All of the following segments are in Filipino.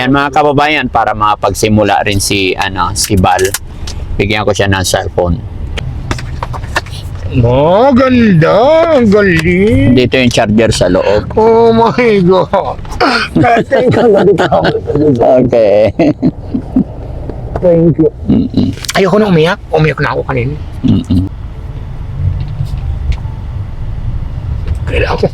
Ayan mga kababayan, para makapagsimula rin si, ano, si Bal. Bigyan ko siya ng cellphone. Oh, ganda. Ang galing. Dito yung charger sa loob. Oh my God. Thank you. Okay. Thank you. Mm-mm. Ayoko na umiyak. Umiyak na ako kanina. Mm-mm. Kailangan ko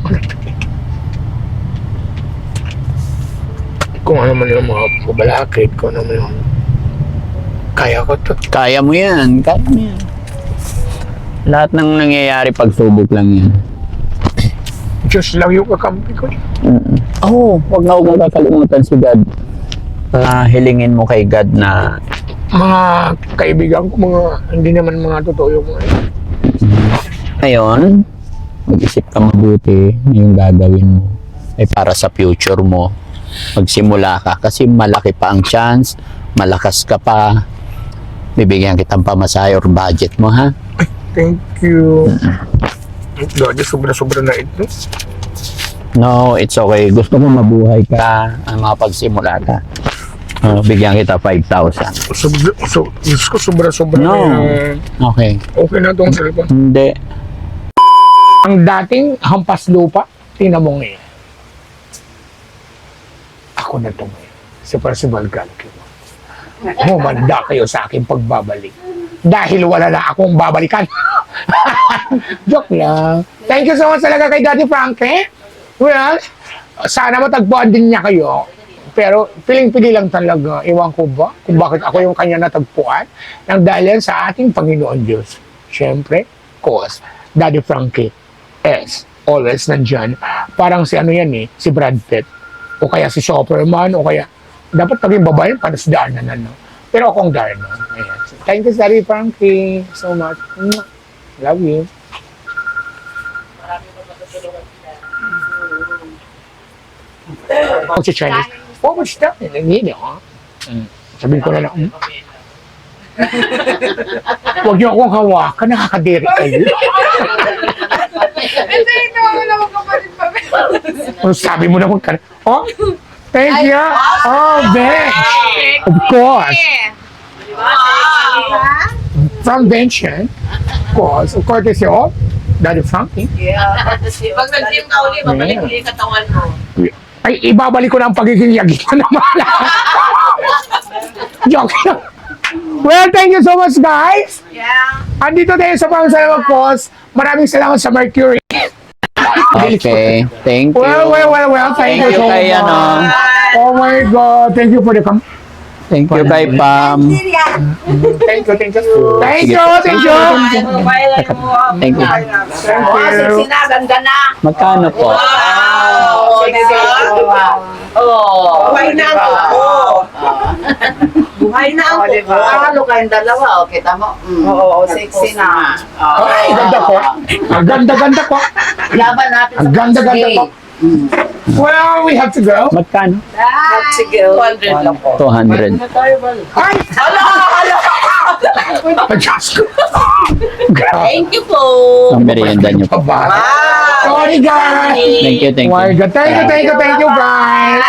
Kung ano man yung mga pabalakid, kung ano man yung kaya ko to. Kaya mo yan. Kaya mo yan. Lahat ng nangyayari pagsubok lang yan. Diyos lang yung kakampi ko. Oo, oh, wag na huwag kakalimutan si God. Ah, hilingin mo kay God na Mga kaibigan ko, mga hindi naman mga totoo yung mga ngayon, mag-isip ka mabuti na yung gagawin mo ay para sa future mo. Magsimula ka kasi malaki pa ang chance, malakas ka pa, bibigyan kitang pamasahe or budget mo ha. Thank you. Dodi, sobra-sobra na ito. No, it's okay. Gusto ko mabuhay ka, uh, makapagsimula ka. Uh, bigyan kita 5,000. Sobra, so, Diyos ko, sobra-sobra No. na yan. Okay. Okay na itong cellphone. Hindi. Ang dating hampas lupa, tingnan mo ngayon. Ako na ngayon. Si Percival Galkin. Humanda kayo sa aking pagbabalik. Dahil wala na akong babalikan. Joke lang. Thank you so much talaga kay Daddy Frankie. Well, sana matagpuan din niya kayo. Pero piling-pili lang talaga. Iwan ko ba kung bakit ako yung kanya natagpuan nang dahil yan sa ating Panginoon Diyos. Siyempre, cause Daddy Frankie is always nandyan. Parang si ano yan eh, si Brad Pitt. O kaya si Superman, o kaya dapat naging babae Darna na, no? Pero akong Darna. Ayan. So, thank you, Daddy Frankie, so much. Love you. Oh, si Chinese. Oh, what's that? Hindi, ha? Mm. Sabihin ko na lang, mm. Huwag niyo akong hawakan, nakakadiri kayo. Hindi, ito ako naman kapatid pa. Ano sabi mo naman ka? Oh, thank you. Oh, bench. Of course. From Benchen. Of course. Of courtesy of Daddy Frankie. Pag nag-gym ka uli, babalik uli yung katawan mo. Ay, ibabalik ko na ang pagiging yagi ko naman. Joke lang. Well, thank you so much, guys. Yeah. Andito tayo sa Pangsalamang Post. Maraming salamat sa Mercury. Okay. Thank you. Well, well, well, well. Thank, Thank you you so kay much. ano. Oh my God. Thank you for the com- Thank you kay Pam. Thank you, thank you. Thank you, thank you. Thank you. Thank Oh, you. sexy na. Magkano po? Wow! Sexy. Oh, buhay na ang kuko. Buhay na ang kuko. Halo kayong dalawa, o kita mo. Mm. Oo, sexy na. Ay, ganda ko. Ang ganda-ganda ko. Laban natin Ang ganda-ganda ko. Well, we have to go. Magkano? Sige, 200 lang po. 200. Ay! Hala, hala. Adjust ko. Thank you po. Ang merienda niyo po. Sorry, guys. Thank you, thank Oh you. Thank you, thank you, thank you, guys.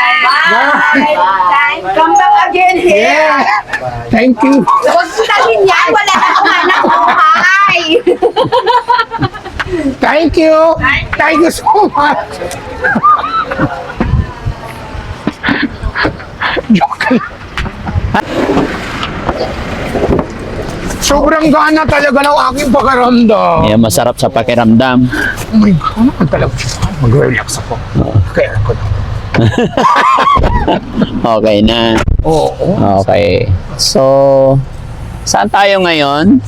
Bye. Come back again here. Yeah. Thank you. Huwag dalhin yan. Wala na akong anak buhay. Thank you. Thank you so much. Joke. Sobrang gana talaga ng aking pakaramdam. Yan, masarap sa pakiramdam. Oh my God, ano talaga siya? Mag-relax ako. Kaya ako na. Okay na. Oo. Okay. So, saan tayo ngayon?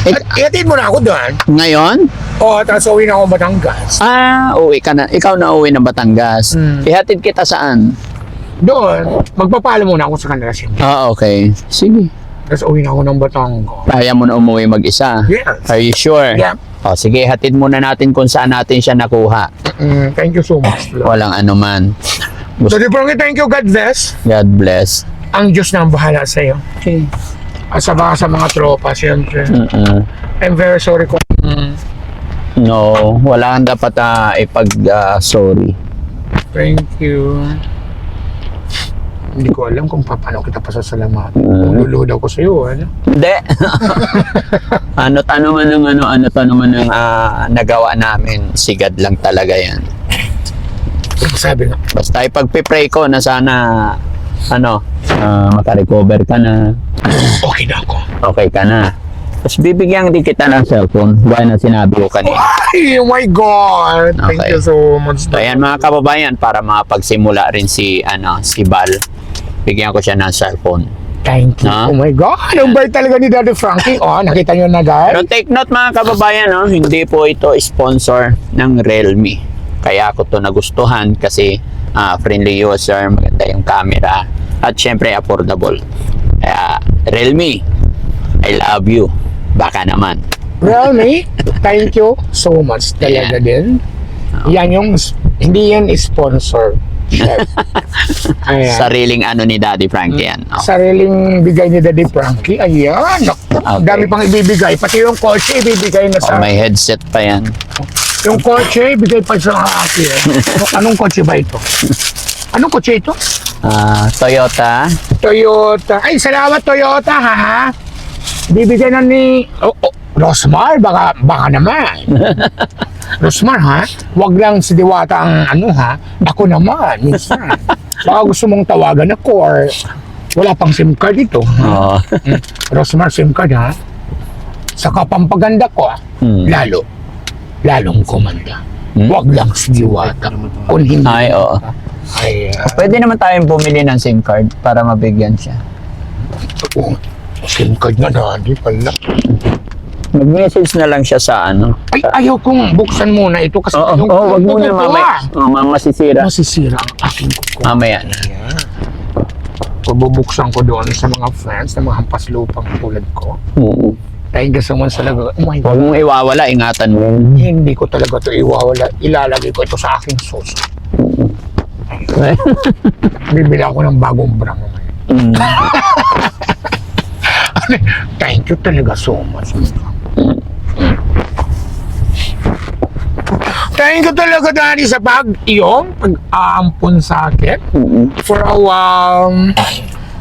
At iatid mo na ako doon. Ngayon? Oo, tapos uwi na ako Batangas. Ah, uwi ka na. Ikaw na uwi ng Batangas. Hmm. Ihatid kita saan? Doon, magpapalo muna ako sa kanila siyempre. Ah, okay. Sige. Tapos uwi na ako ng Batangas. Kaya mo na umuwi mag-isa? Yes. Are you sure? Yeah. O, sige, hatid muna natin kung saan natin siya nakuha. Mm, thank you so much. Lord. Walang anuman. Gusto, Daddy Frankie, thank you, God bless. God bless. Ang Diyos na ang bahala sa iyo. Okay. At sa mga sa mga tropa, siyempre. Mm-mm. I'm very sorry kung mm, No, wala kang dapat ah, ipag-sorry. thank you. Hindi ko alam kung paano kita pasasalamatan. Mm. Kung luludaw ko sa'yo, ano? Hindi. ano ta naman ng ano, ano ta naman ng ah, nagawa namin. Sigad lang talaga yan. Sabi nga, Basta ipagpipray ko na sana ano, ah, makarecover ka na. okay na ako. Okay ka na. Tapos bibigyan din kita ng cellphone. Gaya na sinabi ko kanina. Ay, oh my God! Thank Okay. you so much. So ayan mga kababayan, para makapagsimula rin si, ano, si Bal. Bigyan ko siya ng cellphone. Thank you. Ha? Oh my God! Ang bait talaga ni Daddy Frankie. Oh, nakita niyo na Pero guys? take note mga kababayan, no? hindi po ito sponsor ng Realme. Kaya ako to nagustuhan kasi ah, friendly user, maganda yung camera, at syempre affordable. Kaya Realme, I love you. Baka naman. Really? Thank you so much talaga din. Yan yung, hindi yan sponsor. Ayan. Sariling ano ni Daddy Frankie yan. Oh. Sariling bigay ni Daddy Frankie. Ayan. Okay. Dami pang ibibigay. Pati yung kotse ibibigay na Oh, sa... may headset pa yan. Yung kotse ibigay pa sa akin. Anong kotse ba ito? Anong kotse ito? Ah, Toyota. Toyota. Ay, salamat Toyota ha. Bibigyan na ni oh, oh, Rosmar, baka, baka naman. Rosmar ha, wag lang si Diwata ang ano ha, ako naman, minsan. Baka gusto mong tawagan ako or wala pang SIM card ito. Oh. Mm. Rosmar SIM card ha. Saka pampaganda ko ha, Hmm. lalo, lalong kumanda. Hmm? Wag lang si Diwata. Kung hindi, Ay, oo. ay, ah, Pwede naman tayong bumili ng SIM card para mabigyan siya. oh, SIM card nga na, di pala. Mag-message na lang siya sa ano. Ay, ayaw kong buksan muna ito kasi Oo, yung oh, wag mo na kuko ko, mamaya. Oh, ma- masisira. Masisira ang aking kuko. Mamaya na. Ayan. Pabubuksan ko doon sa mga friends na mga hampas lupang tulad ko. Oo. Thank you so much talaga. Oh my Huwag God. mong iwawala, ingatan mo. Hindi ko talaga to iwawala. Ilalagay ko ito sa aking sauce. Bibili ako ng bagong brang. Mm. Thank you talaga so much. Thank you talaga Daddy sa pag iyong pag-aampon sa akin. For a while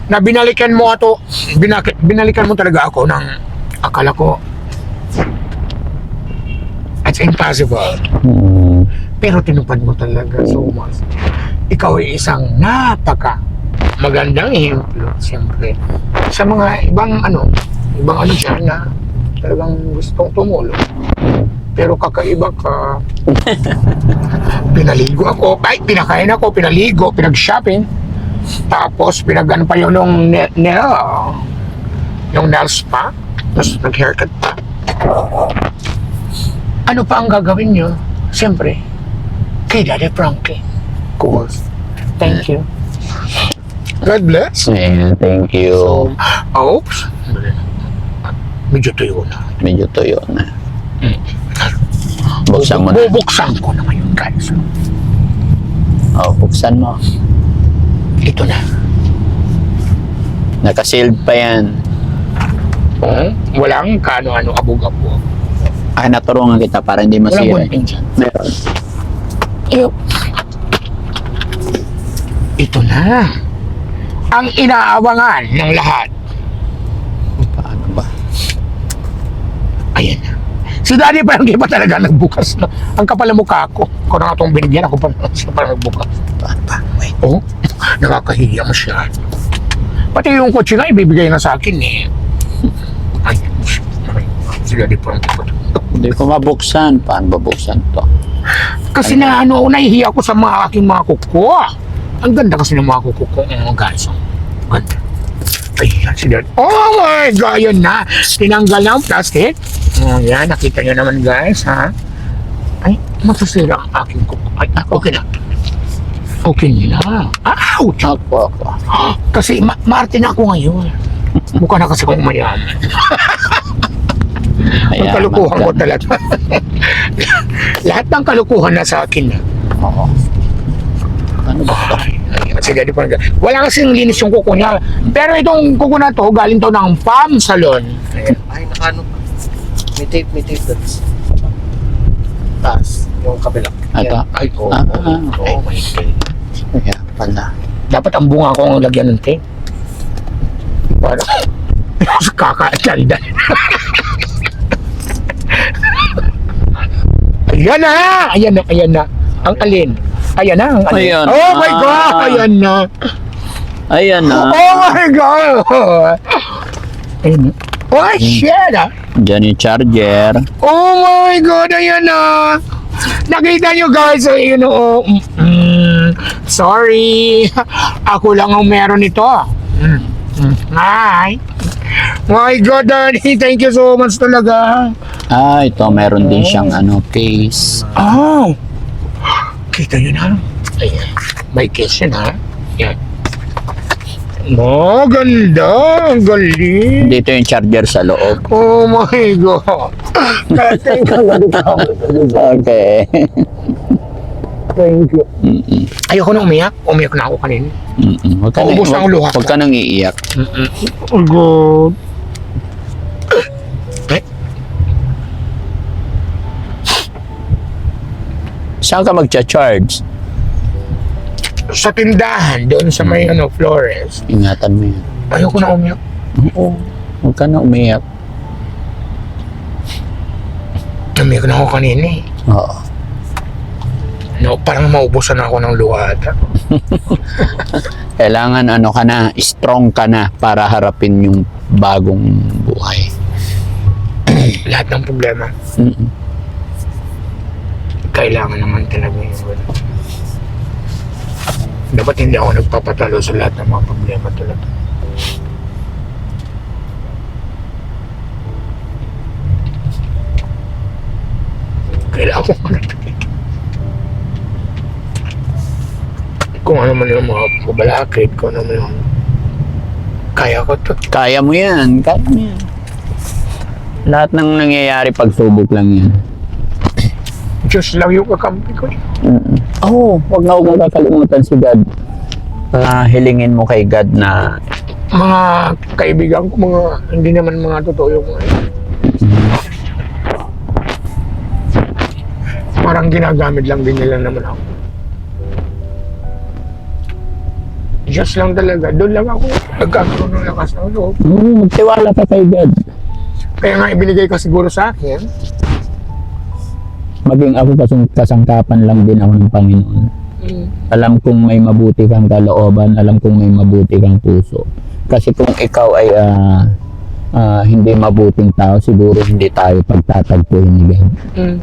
na binalikan mo ato, binak- binalikan mo talaga ako ng akala ko it's impossible. Pero tinupad mo talaga so much. Ikaw ay isang napaka magandang ehemplo, siyempre. Sa mga ibang ano, ibang ano siya na talagang gustong tumulong. Pero kakaiba ka. pinaligo ako. Ay, pinakain ako, pinaligo, pinag-shopping. Tapos, pinag-ano pa yun nung nail. Yung nails pa. Tapos, nag-haircut pa. Ano pa ang gagawin nyo? Siyempre, kay Daddy Frankie. Course. Thank you. God bless. Ayan, thank you. Oops. Medyo tuyo na. Medyo tuyo na. Buksan mo na. Bubuksan ko na ngayon, guys. Oh, buksan mo. Ito na. Nakasealed pa yan. Oh, walang kano-ano abog-abog. Ay, naturungan kita para hindi Walang masira. gunting dyan. Meron. Ito na. Ang inaabangan ng lahat. Paano ba? Ayan na. Si Daddy di ba talaga nagbukas na? Ang kapal ng mukha ko. Kung na itong binigyan ako pa siya parang nagbukas. Ba? Wait. Oh, nakakahiya masyado. Pati yung kotse nga ibibigay na sa akin eh. Ay, ay, si Daddy parang Hindi ko mabuksan. Paano ba buksan to? Kasi na ano, nahihiya ako sa mga aking mga kuko. Ang ganda kasi ng mga kuko ko. Oh, guys. Ang ganda. Ayan, si Dad. Oh my God, yun na. Tinanggal na ang plastic. Oh, yan. Nakita nyo naman, guys, ha? Ay, masasira ang aking kuko. Ay, ah, okay na. Okay na. Ouch! Ako, ako. Kasi ma maarte na ako ngayon. Mukha na kasi akong mayaman. Ang Ayan, kalukuhan ko talaga. Lahat ng kalukuhan na sa akin na. Oo. Ano ba sige, di pa rin. Wala kasing linis yung kuko niya. Pero itong kuko na to, galing to ng farm salon. Ay, nakano. May tape, may tape doon. Taas, yung kabila. Ito? Ay, oo. Ah, Oh, okay. my God. Kaya pala. Dapat ang bunga ko ang lagyan ng tape. Para kakatanda. ayan na! Ayan na, ayan na. Ang alin? Ayan na, ang alin. Ayan oh my na. God! Ayan na. Ayan na. Oh my God! Ayun na. Oh, shit! Diyan yung charger. Oh my God! Ayan na! Nakita nyo guys, so yun oh, mm, mm, sorry, ako lang ang meron nito. Mm, mm, Hi! My God, Daddy, thank you so much talaga. Ah, ito meron din siyang ano, case. Oh! Kita nyo na. Ayan. May case yun ha. Yan. Oh, ganda. Ang galing. Dito yung charger sa loob. Oh my God. Thank you. Okay. Thank you. Mm-mm. Ayoko na umiyak. Umiyak na ako kanina. Mm-mm. Huwag ka, na, Paubos na ang luha huwag, huwag ka nang iiyak. Oh God. Saan ka magcha-charge? Sa tindahan, doon sa may ano, Flores. Ingatan mo yan. Ayoko na umiyak. Oo. Huwag ka na umiyak. Umiyak na ako kanina eh. Oo. No, parang maubusan ako ng luha ata. Kailangan ano ka na, strong ka na para harapin yung bagong buhay. Lahat ng problema, Mm-mm. kailangan naman talaga ano. Dapat hindi ako nagpapatalo sa lahat ng mga problema talaga. Kailangan ko manatili. Kung ano man yung mga kabalakid, kung ano man yung kaya ko to. Kaya mo yan. Kaya mo yan. Lahat ng nangyayari pagsubok lang yan. Diyos lang yung kakampi ko. Oo, oh, wag na huwag kakalimutan si God. Ah, hilingin mo kay God na Mga kaibigan ko, mga hindi naman mga totoo yung mga. Parang ginagamit lang din nila naman ako. Diyos lang talaga. Doon lang ako nagkakaroon ng lakas ng loob. mm, magtiwala ka kay God. Kaya nga ibinigay ka siguro sa akin. Maging ako kasang kasangkapan lang din ako ng Panginoon. Mm. Alam kong may mabuti kang kalooban, alam kong may mabuti kang puso. Kasi kung ikaw ay ah, ah, hindi mabuting tao, siguro hindi tayo pagtatagpuin ni God. Mm.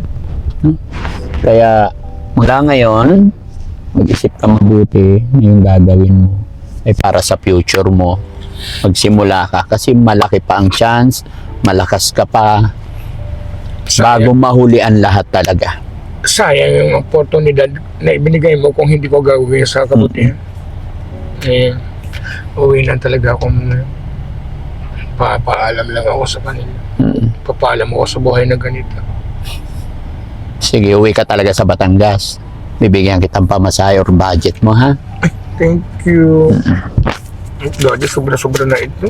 Kaya mula ngayon, mag-isip ka mabuti na yung gagawin mo ay para sa future mo. Magsimula ka kasi malaki pa ang chance, malakas ka pa, bago mahuli ang lahat talaga. Sayang yung oportunidad na ibinigay mo kung hindi ko gagawin sa kabutihan. Eh, uwi na talaga ako muna. Papaalam lang ako sa kanila. Mm. Papaalam ako sa buhay na ganito. Sige, uwi ka talaga sa Batangas. Bibigyan kitang pamasahe or budget mo, ha? Thank you. Dati sobra-sobra na ito.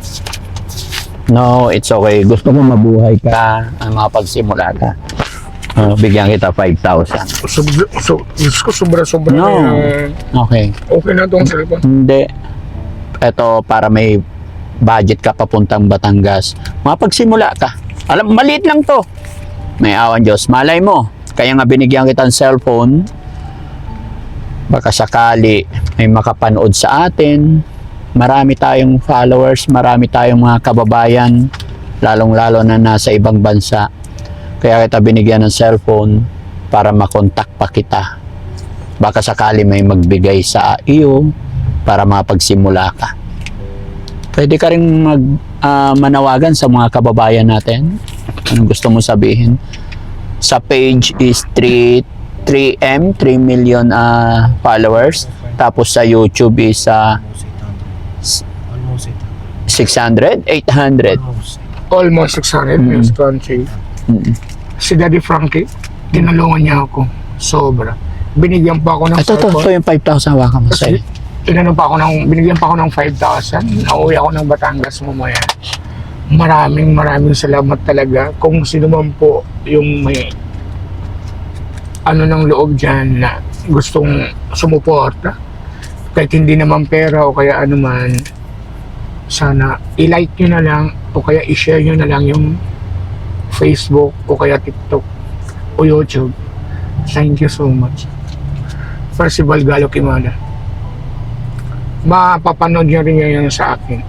No, it's okay. Gusto mo mabuhay ka, ang makapagsimula ka. Uh, bigyan kita 5,000. Sobra, so, Diyos ko, sobra-sobra No. na. Okay. Okay na itong cellphone. Hindi. Ito, para may budget ka papuntang Batangas. Mapagsimula ka. Alam, maliit lang to. May awan Diyos. Malay mo. Kaya nga binigyan kita ng cellphone. Baka sakali may makapanood sa atin. Marami tayong followers, marami tayong mga kababayan, lalong-lalo na nasa ibang bansa. Kaya kita binigyan ng cellphone para makontak pa kita. Baka sakali may magbigay sa iyo para mapagsimula ka. Pwede ka rin mag ah, manawagan sa mga kababayan natin. Anong gusto mo sabihin? Sa page is 3 3M, 3 million ah, followers. Tapos sa YouTube is ah, Almost it. 600, 800. Almost. Almost 600 Mm. minutes country. Mm. Si Daddy Frankie, tinulungan niya ako. Sobra. Binigyan pa ako ng Ito, ito, ito yung 5,000 hawakan mo sa'yo. Tinanong pa ako ng, binigyan pa ako ng 5,000. Nauwi ako ng Batangas mamaya. Maraming maraming salamat talaga. Kung sino man po yung may ano ng loob dyan na gustong sumuporta. Kahit hindi naman pera o kaya ano man, sana i-like nyo na lang o kaya i-share nyo na lang yung Facebook o kaya TikTok o YouTube. Thank you so much. Percival Galo Kimada. Mapapanood nyo rin ngayon sa akin.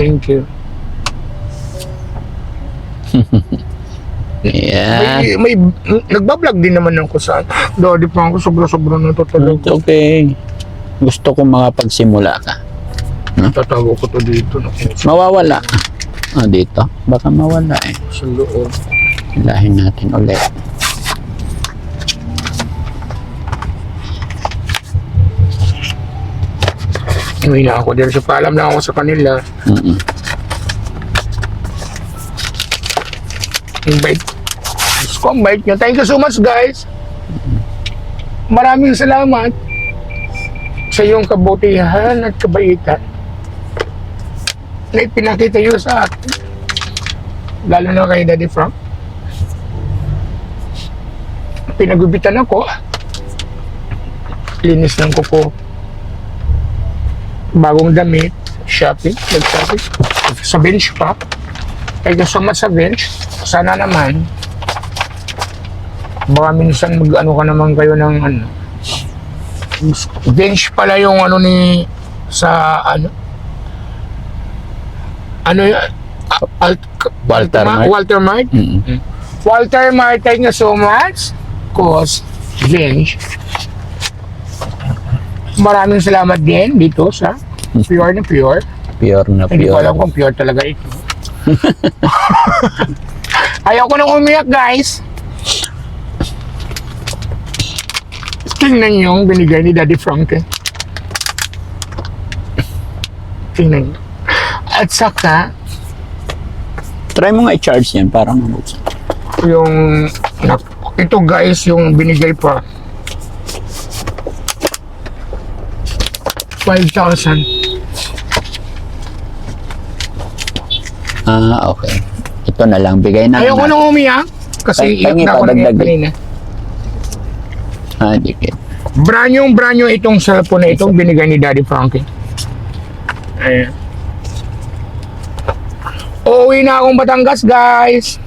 Thank you. Yeah. May, may nagbablog din naman ako sa Daddy Franco, sobra-sobra na to talaga. It's okay. Gusto ko makapagsimula ka. Tatago ko to dito na Mawawala. Ah, dito. Baka mawala eh. sa loob. Hilahin natin ulit. Uwi na ako dahil sa paalam lang ako sa kanila. Mm-mm. Invite. Diyos ko, ang bait nyo. Thank you so much, guys. Maraming salamat sa iyong kabutihan at kabaitan na ipinakita nyo sa akin. Lalo na kay Daddy Frank. Pinagubitan ako. Linis ng kuko. Bagong damit. Shopping. Nag-shopping. Sa bench pa. Thank you so much sa bench. Sana naman, baka minsan mag-ano ka naman kayo ng ano. Bench pala yung ano ni sa ano. Ano yun? A- Alt- Walter Ma- Mart. Walter Mart. Mm-mm. Walter Mart, thank you so much. Cause, bench. Maraming salamat din dito sa Pure na Pure. Pure na Hindi ko pure. alam kung pure talaga ito. Ayaw ko nang umiyak, guys. Tingnan niyo yung binigay ni Daddy Frank. eh. Tingnan niyo. At saka, Try mo nga i-charge yan para mabuksan. yung ito guys, yung binigay pa. 5,000. Ah, okay. Ito na lang. Bigay na Ayaw ko natin. nang umiyak. Kasi Ay, iyak na ako ng kanina. Ah, dikit. Branyong branyo itong cellphone na itong binigay ni Daddy Frankie. Ayan. Uuwi na akong Batangas, guys.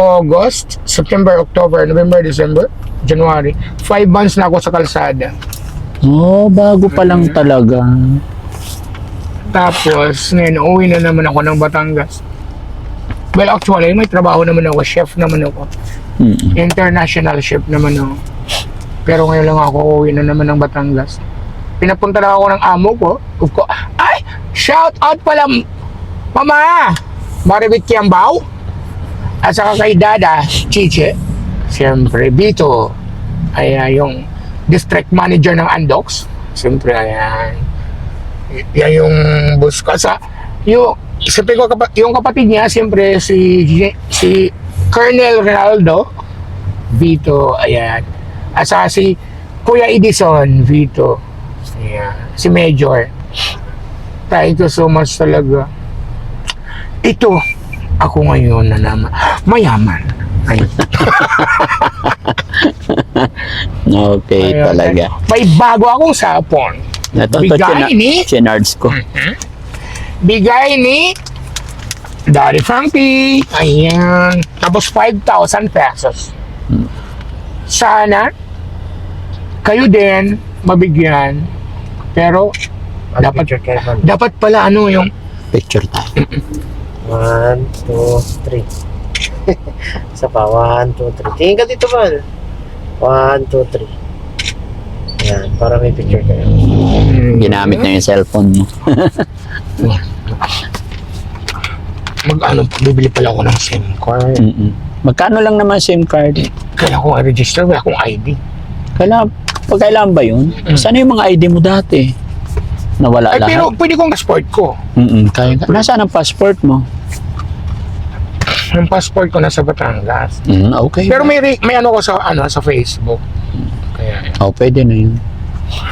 August, September, October, November, December, January. Five months na ako sa kalsada. Oh, bago pa lang talaga. Tapos, ngayon, uuwi na naman ako ng Batangas. Well, actually, may trabaho naman ako. Chef naman ako. Mm-mm. International chef naman ako. Pero ngayon lang ako uuwi na naman ng Batangas. Pinapunta lang ako ng amo ko. Of course, ay! Shout out pala, Mama! Maribit Kiambao. At saka kay Dada, Chiche. Siyempre, Bito. Ay, yung district manager ng Andox. Siyempre, ayan. Yan yung boss ko. Sa, yung, siyempre ko, yung kapatid niya, siyempre, si, si Colonel Ronaldo. Vito, ayan. At saka si Kuya Edison, Vito. Ayan. Si Major. Thank you so much talaga. Ito, ako ngayon na naman, mayaman. Ayun. Okay, Ayun. talaga. May bago akong sapon. Ito, ito, Bigay ni- chinards ko. Bigay ni Daddy Frankie. Ayan. Tapos 5,000 pesos. Sana kayo din mabigyan. Pero dapat Picture kayo man. dapat pala ano yung Picture tayo. One, two, three. Isa pa. One, two, three. Tingin ka dito, Val. One, two, three. Yan, para may picture kayo. Ginamit na yung cellphone mo. mag ano bibili pala ako ng SIM card. Mm-mm. Magkano lang naman SIM card? Kailangan ko i-register, wala akong ID. Kailangan, pag kailangan ba yun? Sana yung mga ID mo dati? Nawala Ay, lahat? pero pwede kong passport ko. Mm-mm, kaya ka. Nasaan ang passport mo? Yung passport ko nasa Batangas. Mm, okay. Pero may re- may ano ko sa ano sa Facebook. Oh, pwede na yun.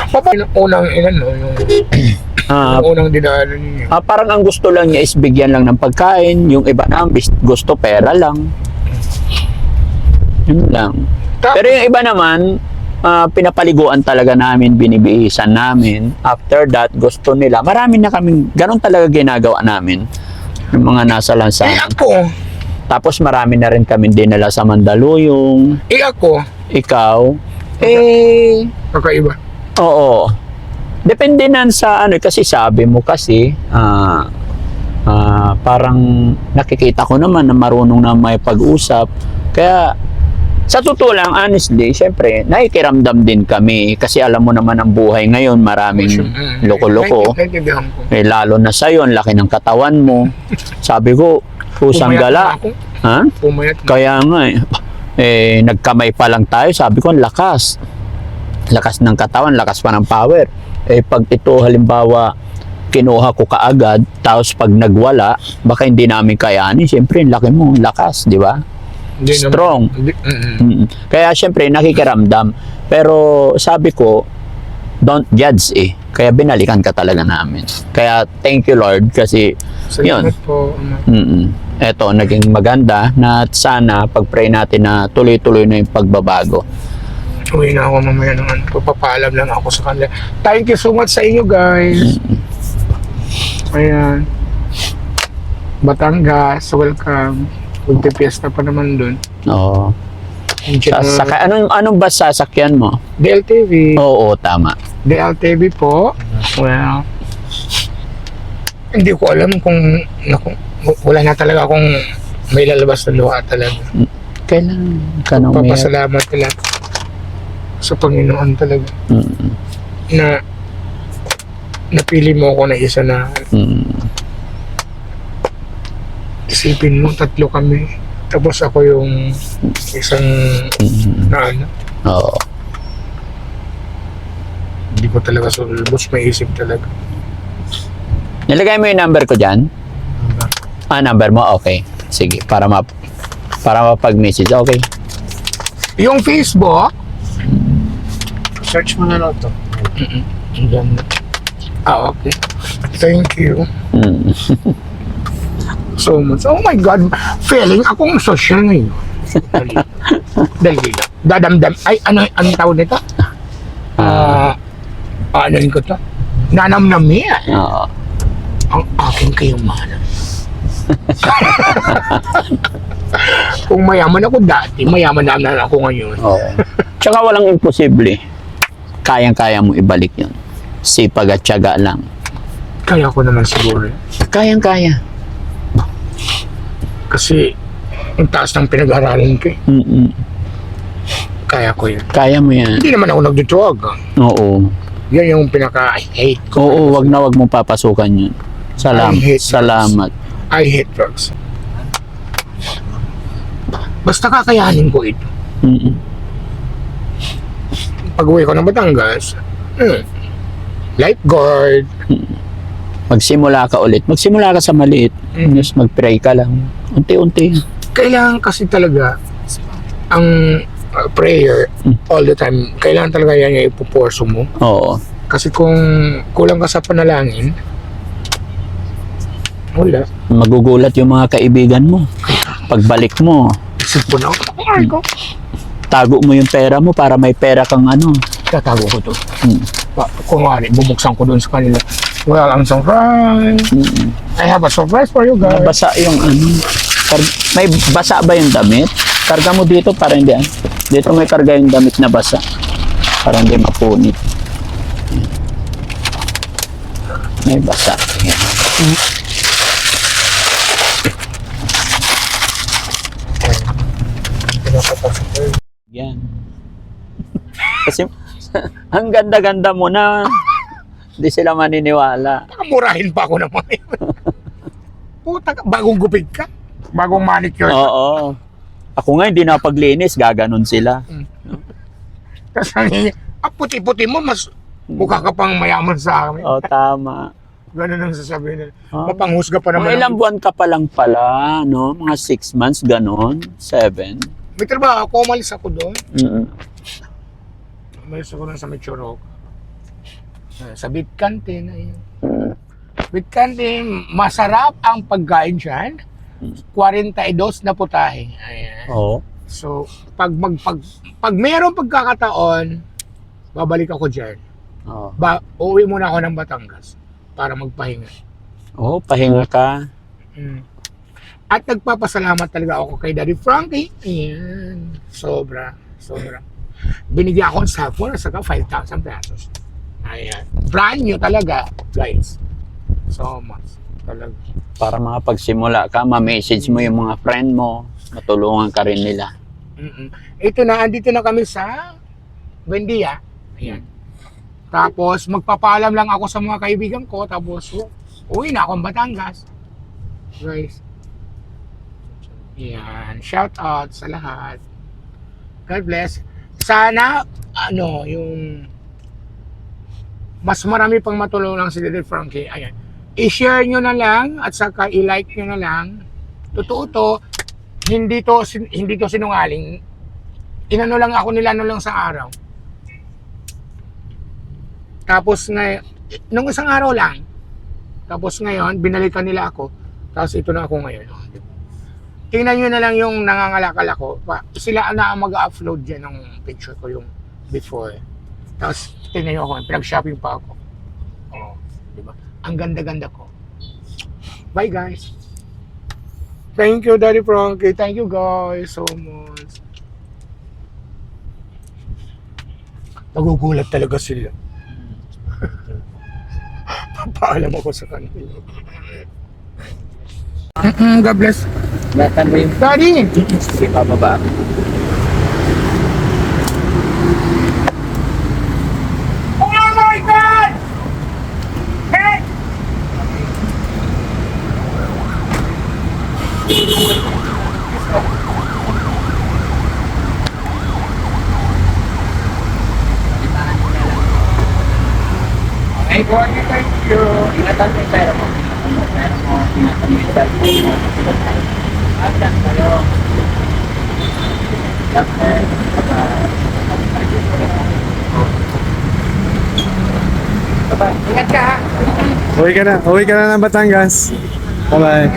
Papa, yung unang ilan no, yung, Ah, yung unang dinaanan ninyo. ah, parang ang gusto lang niya is bigyan lang ng pagkain. Yung iba na bis- gusto pera lang. Yun lang. Tapos, Pero yung iba naman, ah, pinapaliguan talaga namin, binibihisan namin. After that, gusto nila. Marami na kami, ganun talaga ginagawa namin. Yung mga nasa eh lansangan. ako, Tapos marami na rin kami dinala sa Mandaluyong. eh ako, Ikaw, eh, kakaiba. Oo. Depende nan sa ano kasi sabi mo kasi ah ah, parang nakikita ko naman na marunong na may pag-usap. Kaya sa totoo lang, honestly, syempre, nakikiramdam din kami kasi alam mo naman ang buhay ngayon, maraming Mm. loko-loko. Naintindihan ko. Eh, lalo na sa'yo, ang laki ng katawan mo. Sabi ko, pusang Pumayat gala. na ako. Ha? Pumayat na. Kaya nga eh, eh, nagkamay pa lang tayo, sabi ko, ang lakas. Lakas ng katawan, lakas pa ng power. Eh, pag ito halimbawa, kinuha ko kaagad, tapos pag nagwala, baka hindi namin kayanin. Siyempre, ang laki mo, ang lakas, di ba? Naman- strong. Mm. Kaya siyempre, nakikiramdam. Pero sabi ko, don't judge eh. Kaya binalikan ka talaga namin. Kaya thank you Lord kasi Salamat Yun. po. Mm-mm. Eto, naging maganda na sana pag-pray natin na tuloy-tuloy na yung pagbabago. Uwi na ako mamaya ng ano. Papapaalam lang ako sa kanila. Thank you so much sa inyo guys. Ayan. Batangas, welcome. Kunti fiesta pa naman dun. Oo. Andiyan na- Sasaka, anong, anong bus sasakyan mo? DLTV. Oo, tama. DLTV po. Well, hindi ko alam kung, naku, wala na talaga akong may lalabas na luha talaga. Kailan ka nang may... Papasalamat talaga sa Panginoon talaga Mm, na napili mo ako na isa na mm, isipin mo tatlo kami tapos ako yung isang mm. na ano Oo. Hindi ko talaga sulbos may isip talaga Nilagay mo yung number ko dyan? Ah, number mo? Okay. Sige, para ma para mapag-message. Okay. yung Facebook Search mo na lang to. Andyan na. ah okay thank you Mm. so much oh my god feeling akong social ngayon dali dali dadamdam ay ano ang tawag nito ah ano yun ko to nanamnami Oo. ang aking kayamanan. Kung mayaman ako dati, mayaman na na ako ngayon. Oo. Tsaka walang imposible. Kayang-kaya mo ibalik yun. Sipag at tiyaga lang. Kaya ko naman siguro. Kayang-kaya. Kasi, ang taas ng pinag-aralan ko eh. Mm-mm. Kaya ko yun. Kaya mo yan. Hindi naman ako nagdutuwag. Oo. Yan yung pinaka-hate ko. Oo, wag na wag mong papasukan yun. Salam. I hate Salamat. I hate drugs. Basta kakayanin ko ito. Mm-mm. Pag uwi ko ng Batangas, hmm, lifeguard, Magsimula ka ulit. Magsimula ka sa maliit. Mm. Just mag-pray ka lang. Unti-unti. kailangan kasi talaga ang prayer all the time, kailangan talaga yan yung ipuporso mo. Oo. Kasi kung kulang ka sa panalangin, wala. Magugulat yung mga kaibigan mo. Pagbalik mo, Isip ko na, ay ko. tago mo yung pera mo para may pera kang ano. Tatago ko to. Mm. Pa- Kung nga, bubuksan ko dun sa kanila. Well, ang surprise. Mm. I have a surprise for you guys. Nabasa yung ano. May basa ba yung damit? Karga mo dito para hindi ano. Dito may karga yung damit na basa. Para hindi mapunit. May basa. Yan. Yan. Kasi ang ganda-ganda mo na. Hindi sila maniniwala. Murahin pa ako naman. Puta ka, bagong gupit ka. Bagong manicure. Oo. Ako nga hindi napaglinis, gaganon sila. Tapos ang ang puti-puti mo, mas mukha ka pang mayaman sa amin. Oo, tama. Ganun ang sasabihin nila. Ah. Mapanghusga pa Mga naman. ilang buwan ka pa lang pala, no? Mga six months, ganon. Seven. May trabaho ako, umalis ako doon. Mm-mm. Umalis ako doon sa Michurok. Sa Bit Canteen. Ayun. Mm. Canteen, masarap ang pagkain dyan. 42 na putahe. Ayan. Oo. So, pag, mag, pag, pag mayroong pagkakataon, babalik ako dyan. Oh. Ba, uwi muna ako ng Batangas para magpahinga. oh, pahinga ka. Mm. At nagpapasalamat talaga ako kay Daddy Frankie. Ayan. Sobra. Sobra. Binigyan ako ng at saka 5,000 pesos. Ayan. Brand new talaga, guys. So much. Talaga. Para makapagsimula ka, ma-message mo yung mga friend mo, matulungan ka rin nila. Mm-mm. Ito na, andito na kami sa Buendia. Ayan. Tapos, magpapaalam lang ako sa mga kaibigan ko. Tapos, u- uwi na akong Batangas. Guys. Yan. Shout out sa lahat. God bless. Sana, ano, yung mas marami pang matulungan si Little Frankie. Ayan. I-share nyo na lang at saka i-like nyo na lang. Totoo to, hindi to hindi to sinungaling. Inano lang ako nila ano lang sa araw. Tapos ngay nung isang araw lang. Tapos ngayon binalikan nila ako. Tapos ito na ako ngayon. Tingnan nyo na lang yung nangangalakal ako. Sila na ang mag-upload dyan ng picture ko yung before. Tapos tingnan nyo ako, pinag-shopping pa ako. Oh, di ba? Ang ganda-ganda ko. Bye guys. Thank you, Daddy Frankie. Thank you, guys, so much. Nagugulat talaga sila. Papaalam ako sa kanila. Mm-mm, God bless. Lahat mo yung Daddy! sige, pababa. Oh my God! Hey! Hey, boy, thank you. Ingatan mo yung pera mo. Pera mo, ingatan mo yung cellphone mo. Agdan kayo. Ingat ka, ha? Uwi ka na. Uwi ka na ng Batangas. Bye-bye.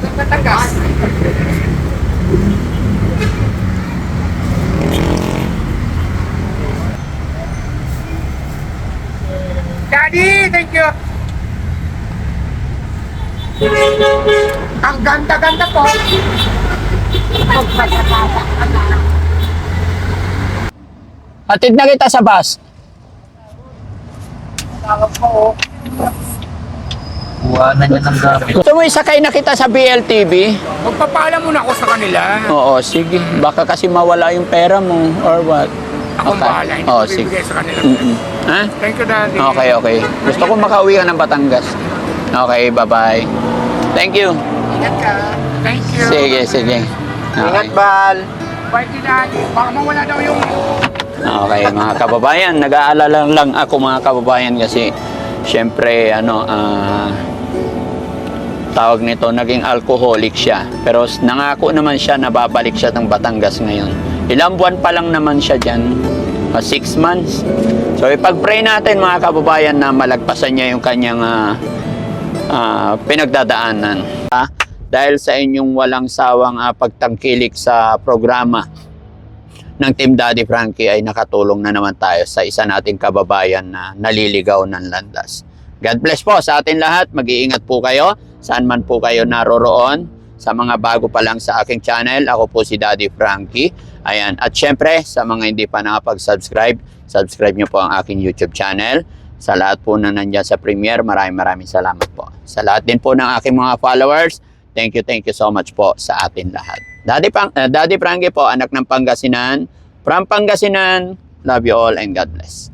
Daddy, thank you. Ang ganda-ganda po. Hatid na kita sa bus. Tawag po. Buwanan niya ng gamit. Gusto mo isakay na kita sa BLTV? Magpapaalam muna ako sa kanila. Oo, sige. Baka kasi mawala yung pera mo or what. Akong Okay. bahala. Hindi Oo, ko sige. bibigay sa kanila. Mm-mm. Ha? Thank you, Daddy. Okay, okay. Gusto ko makauwi ka ng Batangas. Okay, bye-bye. Thank you. Ingat ka. Thank you. Sige, sige. Ingat, Okay. Bal. Bye, Daddy. Baka mawala daw yung... Okay, mga kababayan, nag-aalala lang ako mga kababayan kasi syempre ano ah tawag nito naging alcoholic siya. Pero nangako naman siya na babalik siya ng Batangas ngayon. Ilang buwan pa lang naman siya diyan. six months. So ipag-pray natin mga kababayan na malagpasan niya yung kanyang ah, ah, pinagdadaanan. Ah, dahil sa inyong walang sawang ah, pagtangkilik sa programa ng Team Daddy Frankie ay nakatulong na naman tayo sa isa nating kababayan na naliligaw ng landas. God bless po sa atin lahat. Mag-iingat po kayo saan man po kayo naroroon. Sa mga bago pa lang sa aking channel, ako po si Daddy Frankie. Ayan. At syempre, sa mga hindi pa nakapag-subscribe, subscribe nyo po ang aking YouTube channel. Sa lahat po na nandyan sa premiere, maraming maraming salamat po. Sa lahat din po ng aking mga followers, thank you, thank you so much po sa atin lahat. Daddy, Pang, uh, Daddy Frankie po, anak ng Pangasinan. From Pangasinan, love you all and God bless.